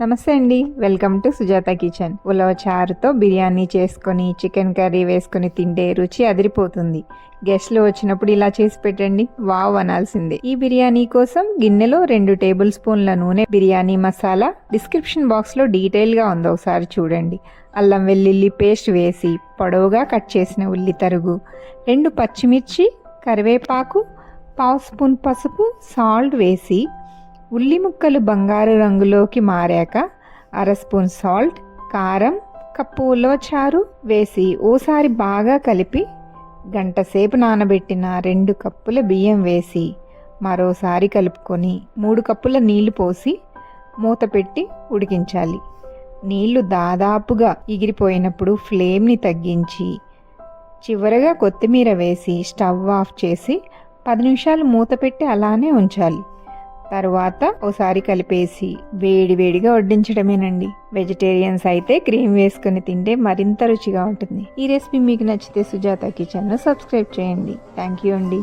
నమస్తే అండి. Welcome to Sujatha kitchen. ఉలవ చారుతో బిర్యానీ చేసుకొని చికెన్ కర్రీ వేసుకొని తింటే రుచి అదిరిపోతుంది. గెస్ట్లు వచ్చినప్పుడు ఇలా చేసి పెట్టండి. వావ్ అనాల్సిందే. ఈ బిర్యానీ కోసం గిన్నెలో రెండు టేబుల్ స్పూన్ల నూనె బిర్యానీ మసాలా డిస్క్రిప్షన్ బాక్స్లో డీటెయిల్గా ఉంది. ఒకసారి చూడండి. అల్లం వెల్లుల్లి పేస్ట్ వేసి పొడవుగా కట్ చేసిన ఉల్లి తరుగు రెండు పచ్చిమిర్చి కరివేపాకు పావు స్పూన్ పసుపు సాల్ట్ వేసి ఉల్లి ముక్కలు బంగారు రంగులోకి మారాక అర స్పూన్ సాల్ట్ కారం కప్పు ఉలవచారు వేసి ఓసారి బాగా కలిపి గంట సేపు నానబెట్టిన రెండు కప్పుల బియ్యం వేసి మరోసారి కలుపుకొని మూడు కప్పుల నీళ్ళు పోసి మూత పెట్టి ఉడికించాలి. నీళ్ళు దాదాపుగా ఎగిరిపోయినప్పుడు ఫ్లేమ్ని తగ్గించి చివరగా కొత్తిమీర వేసి స్టవ్ ఆఫ్ చేసి పది నిమిషాలు మూత పెట్టి అలానే ఉంచాలి. తర్వాత ఒకసారి కలిపేసి వేడి వేడిగా వడ్డించడమేనండి. వెజిటేరియన్స్ అయితే క్రీమ్ వేసుకొని తింటే మరింత రుచిగా ఉంటుంది. ఈ రెసిపీ మీకు నచ్చితే సుజాత కిచెన్ను సబ్స్క్రైబ్ చేయండి. థ్యాంక్ యూ అండి.